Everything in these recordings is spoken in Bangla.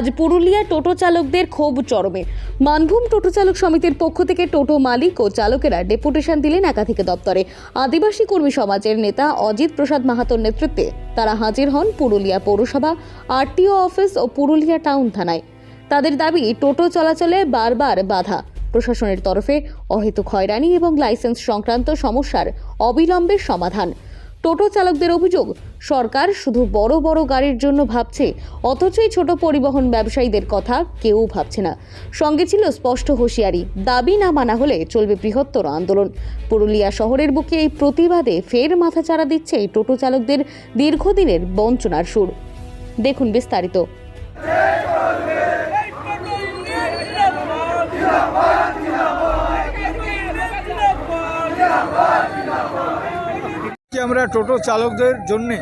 আজ পুরুলিয়া টোটো চালকদের ক্ষোভ চরমে। মানভূম টোটো চালক সমিতির পক্ষ থেকে টোটো মালিক ও চালকেরা ডেপুটেশন দিলেন একাধিক দপ্তরে। আদিবাসী কর্মী সমাজের নেতা অজিত প্রসাদ মাহাতোর নেতৃত্বে তারা হাজির হন পুরুলিয়া পৌরসভা, আরটিও অফিস ও পুরুলিয়া টাউন থানায়। তাদের দাবি, টোটো চলাচলে বারবার বাধা। প্রশাসনের তরফে অহেতুক হয়রানি এবং লাইসেন্স সংক্রান্ত সমস্যার অবিলম্বে সমাধান। টোটো চালকদের অভিযোগ, সরকার শুধু বড় বড় গাড়ির জন্য ভাবছে অথচই ছোট পরিবহন ব্যবসায়ীদের কথা কেউ ভাবছে না। সঙ্গে ছিল স্পষ্ট হুঁশিয়ারি, দাবি না মানা হলে চলবে বৃহত্তর আন্দোলন। পুরুলিয়া শহরের বুকে এই প্রতিবাদে ফের মাথাচাড়া দিচ্ছে টোটো চালকদের দীর্ঘদিনের বঞ্চনার সুর। দেখুন বিস্তারিত। আমরা টোটো চালকদের জন্যে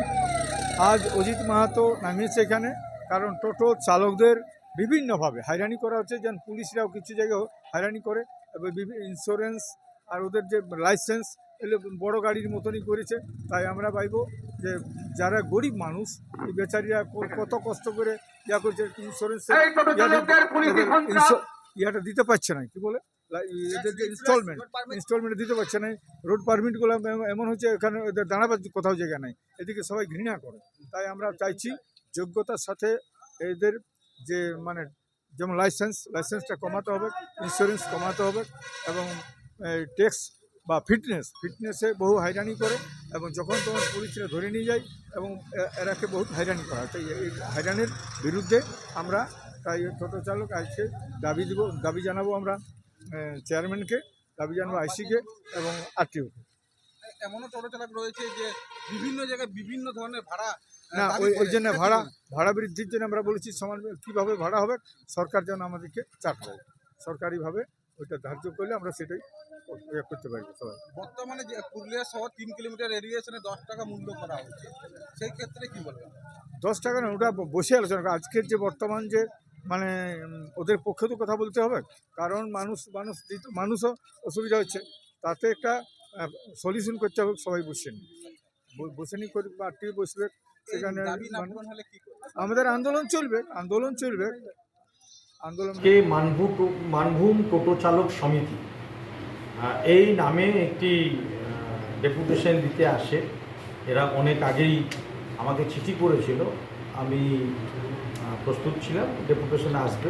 আজ অজিত মাহাতো নামিয়েছে এখানে কারণ টোটো চালকদের বিভিন্নভাবে হয়রানি করা হচ্ছে যেমন পুলিশরাও কিছু জায়গায় হয়রানি করে এবং বিভিন্ন ইন্স্যুরেন্স আর ওদের যে লাইসেন্স এগুলো বড় গাড়ির মতনই করেছে তাই আমরা পাইব যে যারা গরিব মানুষ এই বেচারিরা কত কষ্ট করে ইয়া করছে ইন্স্যুরেন্স। ইয়াটা দিতে পারছে না কি বলে ইনস্টলমেন্ট ইনস্টলমেন্ট দিতে পারছে না। রোড পারমিটগুলো এমন হচ্ছে এখানে এদের দাঁড়াবার কোথাও জায়গা নাই। এদিকে সবাই ঘৃণা করে। তাই আমরা চাইছি যোগ্যতার সাথে এদের যে মানে যেমন লাইসেন্স লাইসেন্সটা কমাতে হবে ইন্স্যুরেন্স কমাতে হবে এবং ট্যাক্স বা ফিটনেস ফিটনেসে বহু হয়রানি করে এবং যখন তখন পুলিশরা ধরে নিয়ে যায় এবং এরাকে বহুত হয়রানি করা হয়। তাই এই হয়রানির বিরুদ্ধে আমরা তাই টোটো চালক আজকে দাবি দিব দাবি জানাব আমরা। চেয়ারম্যানকে দাবি জানাব আইসিকে এবং আরটিওকে। এমনও চালক রয়েছে যে বিভিন্ন জায়গায় বিভিন্ন ধরনের ভাড়া না ওই ওই জন্য ভাড়া ভাড়া বৃদ্ধির জন্য আমরা বলেছি সমান কীভাবে ভাড়া হবে সরকার যেন আমাদেরকে চাপ দেয়। সরকারিভাবে ওইটা ধার্য করলে আমরা সেটাই ইয়ে করতে পারি সবাই। বর্তমানে যে পুরুলিয়া শহর তিন কিলোমিটার এরিয়েশনে দশ টাকা মূল্য করা হচ্ছে। সেই ক্ষেত্রে কী বলবেন? দশ টাকা না ওটা বসে আলোচনা আজকের যে বর্তমান যে মানে ওদের পক্ষে তো কথা বলতে হবে। কারণ মানুষ মানুষ মানুষও অসুবিধা হচ্ছে। তাতে একটা সলিউশন করতে হবে সবাই বসছেন বসেনি করে পার্টি বসবে সেখানে মানে- আমাদের আন্দোলন চলবে আন্দোলন চলবে। আন্দোলন আজকে মানভূ টো- মানভূম টোটো চালক সমিতি এই নামে একটি ডেপুটেশন দিতে আসে। এরা অনেক আগেই আমাকে চিঠি করেছিল। আমি প্রস্তুত ছিলাম ডেপুটেশন আসবে।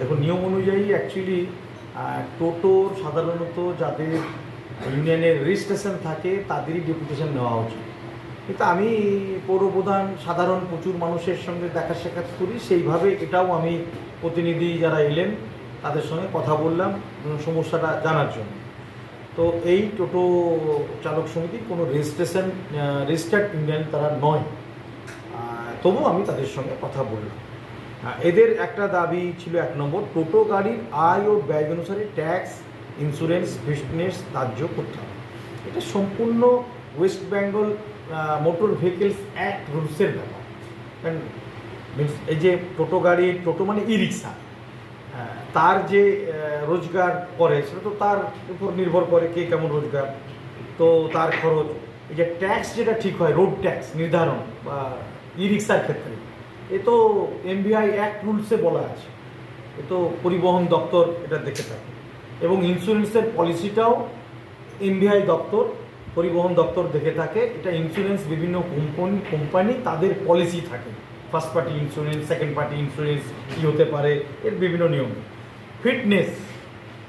দেখুন নিয়ম অনুযায়ী অ্যাকচুয়ালি টোটোর সাধারণত যাদের ইউনিয়নের রেজিস্ট্রেশন থাকে, তাদেরই ডেপুটেশন নেওয়া উচিত। কিন্তু আমি পৌরপ্রধান, সাধারণ প্রচুর মানুষের সঙ্গে দেখা সাক্ষাৎ করি, সেইভাবে এটাও আমি প্রতিনিধি যারা এলেন, তাদের সঙ্গে কথা বললাম সমস্যাটা জানার জন্য। তো এই টোটো চালক সমিতি কোনো রেজিস্ট্রেশন রেজিস্টার্ড ইউনিয়ন তারা নয়। তবু আমি তাদের সঙ্গে কথা বললাম। এদের একটা দাবি ছিল এক নম্বর, টোটো গাড়ির আয় ও ব্যয় অনুসারে ট্যাক্স, ইন্স্যুরেন্স ফিটনেস ধার্য করতে হবে। এটা সম্পূর্ণ West Bengal motor vehicles act রুলসের ব্যাপার। কারণ এই যে টোটো গাড়ি, টোটো মানে ই রিক্সা তার যে রোজগার করে, সেটা তো তার উপর নির্ভর করে কে কেমন রোজগার। তো তার খরচ, এই যে ট্যাক্স যেটা ঠিক হয়, রোড ট্যাক্স নির্ধারণ, বা ই রিক্সার ক্ষেত্রে এ তো এমভিআই অ্যাক্ট রুলসে বলা আছে। এ তো পরিবহন দপ্তর এটা দেখে থাকে। এবং ইন্স্যুরেন্সের পলিসিটাও এমভিআই দপ্তর, পরিবহন দপ্তর দেখে থাকে। এটা ইন্স্যুরেন্স বিভিন্ন কোম্পানি কোম্পানি তাদের পলিসি থাকে। First party insurance second party insurance কী হতে পারে, এর বিভিন্ন নিয়ম। ফিটনেস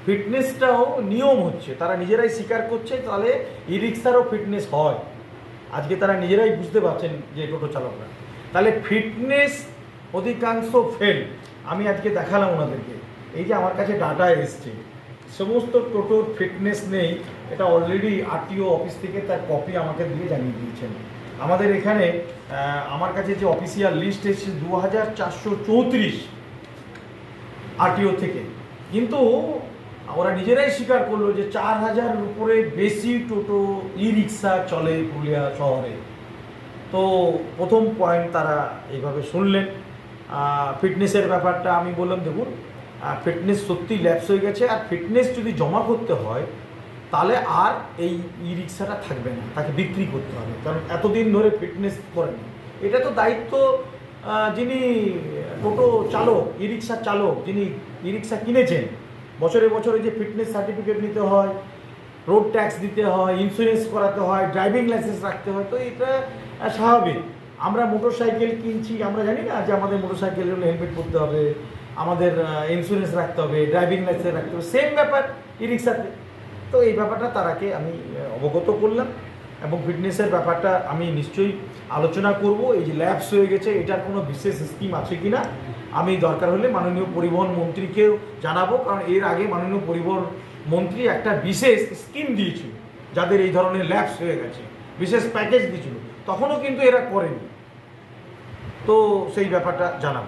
ফিটনেসটাও নিয়ম হচ্ছে। তারা নিজেরাই স্বীকার করছে, তাহলে ই রিক্সারও ফিটনেস হয়। আজকে তারা নিজেরাই বুঝতে পারছেন যে টোটো চালকরা। তাহলে ফিটনেস অধিকাংশ ফেল আমি আজকে দেখালাম ওনাদেরকে। এই যে আমার কাছে ডাটা এসছে। সমস্ত টোটোর ফিটনেস নেই। এটা অলরেডি আরটিও অফিস থেকে তার কপি আমাকে দিয়ে জানিয়ে দিয়েছেন। আমাদের এখানে আমার কাছে যে অফিসিয়াল লিস্ট এসেছে দু হাজার চারশো চৌত্রিশ আরটিও থেকে। কিন্তু ওরা নিজেরাই স্বীকার করল যে চার হাজার উপরে বেশি টোটো ই রিক্সা চলে পুরুলিয়া শহরে। তো প্রথম পয়েন্ট তারা এইভাবে শুনলেন। ফিটনেসের ব্যাপারটা আমি বললাম, দেখুন ফিটনেস সত্যি ল্যাপস হয়ে গেছে। আর ফিটনেস যদি জমা করতে হয়, তাহলে আর এই ই রিক্সাটা থাকবে না, তাকে বিক্রি করতে হবে। কারণ এতদিন ধরে ফিটনেস করেনি এটা তো দায়িত্ব যিনি টোটো চালক ই রিক্সার চালক, যিনি ই রিক্সা কিনেছেন, বছরে বছরে যে ফিটনেস সার্টিফিকেট নিতে হয় রোড ট্যাক্স দিতে হয় ইন্স্যুরেন্স করাতে হয় ড্রাইভিং লাইসেন্স রাখতে হয়, তো এটা স্বাভাবিক। আমরা মোটর সাইকেল কিনছি, আমরা জানি না যে আমাদের মোটর সাইকেল হেলমেট পরতে হবে, আমাদের ইন্স্যুরেন্স রাখতে হবে ড্রাইভিং লাইসেন্স রাখতে হবে। সেম ব্যাপার ই রিক্সাতে তো এই ব্যাপারটা তারাকে আমি অবগত করলাম। এবং ফিটনেসের ব্যাপারটা আমি নিশ্চয়ই আলোচনা করব। এই যে ল্যাবস হয়ে গেছে, এটার কোনো বিশেষ স্কিম আছে কি না আমি দরকার হলে মাননীয় পরিবহন মন্ত্রীকেও জানাব। কারণ এর আগে মাননীয় পরিবহন মন্ত্রী একটা বিশেষ স্কিম দিয়েছিল, যাদের এই ধরনের ল্যাবস হয়ে গেছে, বিশেষ প্যাকেজ দিয়েছিল। তখনও কিন্তু এরা করেনি। তো সেই ব্যাপারটা জানাব।